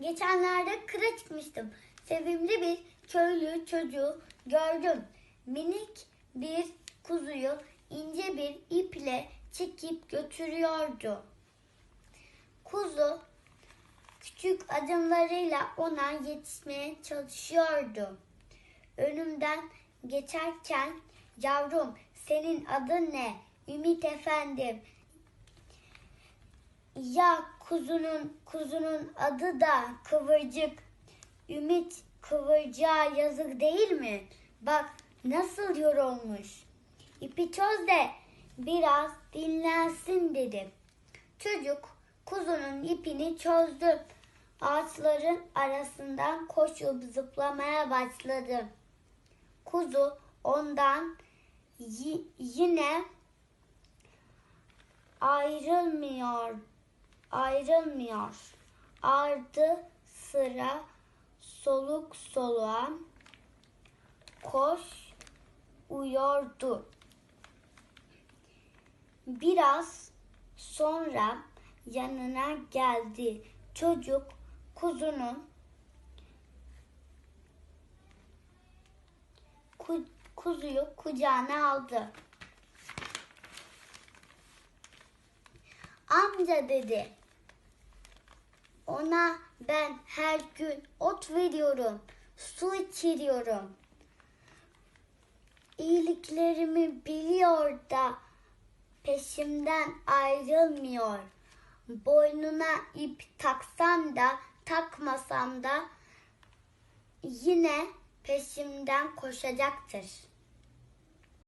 Geçenlerde kıra çıkmıştım. Sevimli bir köylü çocuğu gördüm. Minik bir kuzuyu ince bir iple çekip götürüyordu. Kuzu küçük adımlarıyla ona yetişmeye çalışıyordu. Önümden geçerken yavrum senin adın ne? Ümit efendim. Ya kuzunun kuzunun adı da kıvırcık. Ümit kıvırcığa yazık değil mi? Bak nasıl yorulmuş. İpi çöz de biraz dinlensin dedim. Çocuk kuzunun ipini çözdü. Ağaçların arasından koşup zıplamaya başladı. Kuzu ondan yi- yine ayrılmıyor ayrılmıyor. Ardı sıra soluk soluğa koş uyuyordu. Biraz sonra yanına geldi. Çocuk kuzunun ku- kuzuyu kucağına aldı. Amca dedi. Ona ben her gün ot veriyorum, su içiriyorum. İyiliklerimi biliyor da peşimden ayrılmıyor. Boynuna ip taksam da takmasam da yine peşimden koşacaktır.